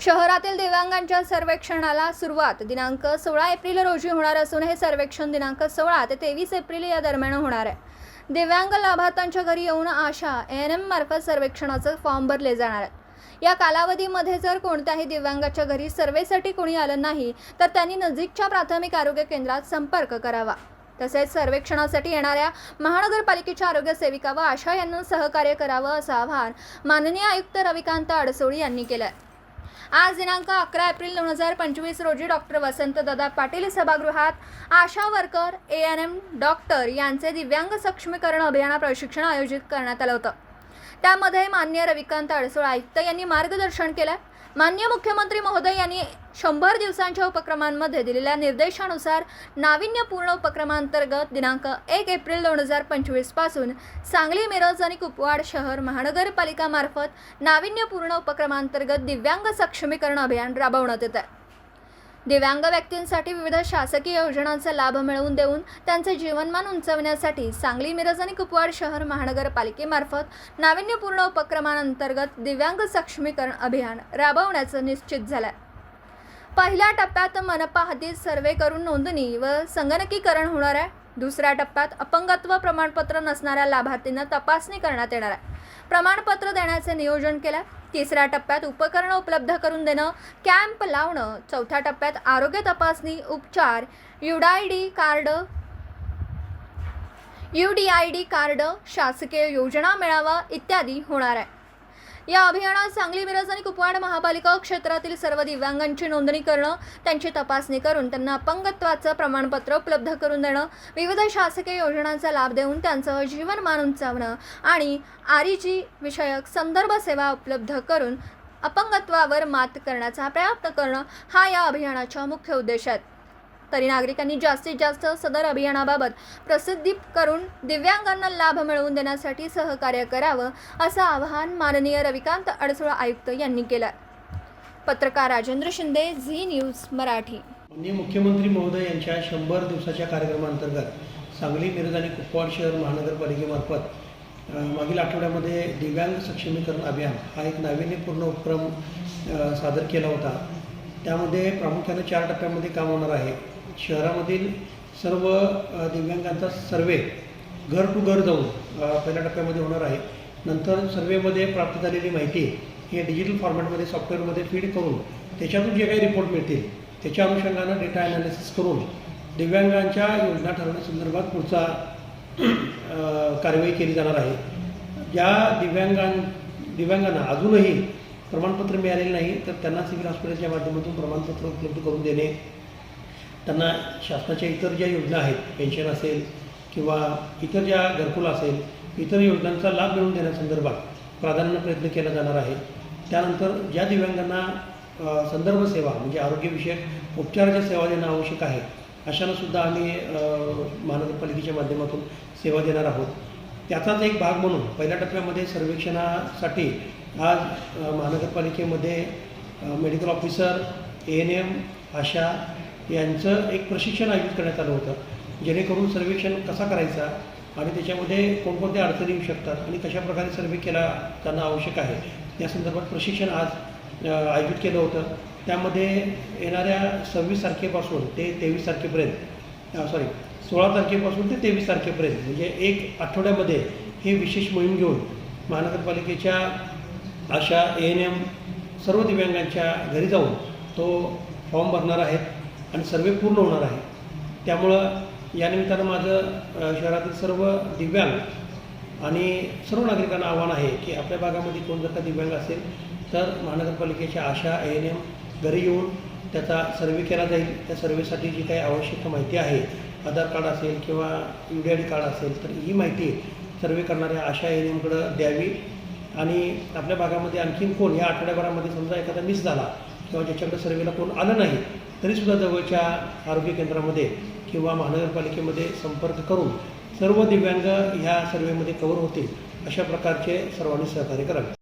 शहरातील दिव्यांगांच्या सर्वेक्षणाला सुरुवात दिनांक सोळा एप्रिल रोजी होणार असून हे सर्वेक्षण दिनांक सोळा ते तेवीस एप्रिल या दरम्यान होणार आहे. दिव्यांग लाभार्थ्यांच्या घरी येऊन आशा एन एम मार्फत सर्वेक्षणाचं फॉर्म भरले जाणार आहेत या कालावधीमध्ये जर कोणत्याही दिव्यांगाच्या घरी सर्वेसाठी कोणी आलं नाही तर त्यांनी नजीकच्या प्राथमिक आरोग्य केंद्रात संपर्क करावा. तसेच सर्वेक्षणासाठी येणाऱ्या महानगरपालिकेच्या आरोग्य सेविका व आशा यांना सहकार्य करावं असं आवाहन माननीय आयुक्त रविकांत अडसोळी यांनी केलं आहे आज दिनांक अकरा एप्रिल दोन हजार पंचवीस रोजी डॉक्टर वसंत दादा पाटील सभागृहात Asha worker A N M doctor यांचे दिव्यांग सक्षमीकरण अभियाना प्रशिक्षण आयोजित करण्यात आलं होतं. त्यामध्ये मान्य रविकांत अडसूळ आयुक्त यांनी मार्गदर्शन केलं. मान्य मुख्यमंत्री महोदय यांनी शंभर दिवसांच्या उपक्रमांमध्ये दिलेल्या निर्देशानुसार नाविन्यपूर्ण उपक्रमांतर्गत दिनांक एक एप्रिल दोन हजार पंचवीसपासून सांगली मिरज आणि कुपवाड शहर महानगरपालिकामार्फत नाविन्यपूर्ण उपक्रमांतर्गत दिव्यांग सक्षमीकरण अभियान राबवण्यात येत आहे. दिव्यांग व्यक्तींसाठी विविध शासकीय योजनांचा लाभ मिळवून देऊन त्यांचे जीवनमान उंचावण्यासाठी सांगली मिरज आणि कुपवाड शहर महानगरपालिकेमार्फत नाविन्यपूर्ण उपक्रमांतर्गत दिव्यांग सक्षमीकरण अभियान राबवण्याचं निश्चित झालं आहे पहिल्या टप्प्यात मनपा हद्दीत सर्वे करून नोंदणी व संगणकीकरण होणार आहे. दुसऱ्या टप्प्यात अपंगत्व प्रमाणपत्र नसणाऱ्या लाभार्थींना तपासणी करण्यात येणार आहे. प्रमाणपत्र देण्याचे नियोजन केलं तिसऱ्या टप्प्यात उपकरणं उपलब्ध करून देणं कॅम्प लावणं चौथ्या टप्प्यात आरोग्य तपासणी उपचार UDID card U D I D card शासकीय योजना मेळावा इत्यादी होणार आहे. या अभियानात सांगली मिरज आणि कुपवाड महापालिका क्षेत्रातील सर्व दिव्यांगांची नोंदणी करणं त्यांची तपासणी करून त्यांना अपंगत्वाचं प्रमाणपत्र उपलब्ध करून देणं विविध शासकीय योजनांचा लाभ देऊन त्यांचं जीवनमान उंचावणं आणि आरीजी विषयक संदर्भ सेवा उपलब्ध करून अपंगत्वावर मात करण्याचा प्रयत्न करणं हा या अभियानाच्या मुख्य उद्देश आहे तरी नागरिकांनी जास्तीत जास्त सदर अभियानाबाबत प्रसिद्धी करून दिव्यांगांना लाभ मिळवून देण्यासाठी सहकार्य करावं असं आवाहन माननीय रविकांत अडसुळ आयुक्त यांनी केलं पत्रकार राजेंद्र शिंदे झी न्यूज मराठी. मुख्यमंत्री महोदय यांच्या शंभर दिवसाच्या कार्यक्रमांतर्गत सांगली मिरज आणि कुपवाड शहर महानगरपालिकेमार्फत मागील आठवड्यामध्ये दिव्यांग सक्षमीकरण अभियान हा एक नाविन्यपूर्ण उपक्रम सादर केला होता. त्यामध्ये प्रामुख्याने चार टप्प्यामध्ये काम होणार आहे. शहरामधील सर्व दिव्यांगांचा सर्वे घर टू घर जाऊन पहिल्या टप्प्यामध्ये होणार आहे. नंतर सर्वेमध्ये प्राप्त झालेली माहिती हे डिजिटल फॉर्मॅटमध्ये सॉफ्टवेअरमध्ये फीड करून त्याच्यातून जे काही रिपोर्ट मिळतील त्याच्या अनुषंगानं डेटा ॲनालिसिस करून दिव्यांगांच्या योजना ठरवण्यासंदर्भात पुढचा कारवाई केली जाणार आहे. ज्या दिव्यांगां दिव्यांगांना अजूनही प्रमाणपत्र मिळालेले नाही तर त्यांना सिव्हिल हॉस्पिटलच्या माध्यमातून प्रमाणपत्र उपलब्ध करून देणे त्यांना शासनाच्या इतर ज्या योजना आहेत पेन्शन असेल किंवा इतर ज्या घरकुल असेल इतर योजनांचा लाभ मिळवून देण्यासंदर्भात प्राधान्य प्रयत्न केला जाणार आहे. त्यानंतर ज्या दिव्यांगांना संदर्भ सेवा म्हणजे आरोग्यविषयक उपचाराच्या सेवा देणं आवश्यक आहे अशांना सुद्धा आम्ही महानगरपालिकेच्या माध्यमातून सेवा देणार आहोत. त्याचाच एक भाग म्हणून पहिल्या टप्प्यामध्ये सर्वेक्षणासाठी आज महानगरपालिकेमध्ये medical officer A N M Asha यांचं एक प्रशिक्षण आयोजित करण्यात आलं होतं. जेणेकरून सर्वेक्षण कसा करायचा आणि त्याच्यामध्ये कोणकोणत्या अडचणी येऊ शकतात आणि कशाप्रकारे सर्वे केला त्यांना आवश्यक आहे या संदर्भात प्रशिक्षण आज आयोजित केलं होतं. त्यामध्ये येणाऱ्या सव्वीस तारखेपासून ते तेवीस तारखेपर्यंत सॉरी सोळा तारखेपासून ते तेवीस तारखेपर्यंत म्हणजे एक आठवड्यामध्ये हे विशेष मोहीम घेऊन महानगरपालिकेच्या अशा ए एन एम सर्व दिव्यांगांच्या घरी जाऊन तो फॉर्म भरणार आहेत. आणि सर्वे पूर्ण होणार आहे. त्यामुळं या निमित्तानं माझं शहरातील सर्व दिव्यांग आणि सर्व नागरिकांना आव्हान आहे की आपल्या भागामध्ये कोण जर का दिव्यांग असेल तर महानगरपालिकेच्या आशा ए एन एम घरी येऊन त्याचा सर्वे केला जाईल. त्या सर्वेसाठी जी काही आवश्यक माहिती आहे आधार कार्ड असेल किंवा U D I D card असेल तर ही माहिती सर्वे करणाऱ्या आशा ए एन एमकडं द्यावी. आणि आपल्या भागामध्ये आणखीन कोण या आठवड्याभरामध्ये समजा एखादा मिस झाला किंवा ज्याच्याकडे सर्वेला कोण आलं नाही तरीसुद्धा जवळच्या आरोग्य केंद्रामध्ये किंवा महानगरपालिकेमध्ये संपर्क करून सर्व दिव्यांग ह्या सर्वेमध्ये कवर होतील अशा प्रकारचे सर्वांनी सहकार्य करावे.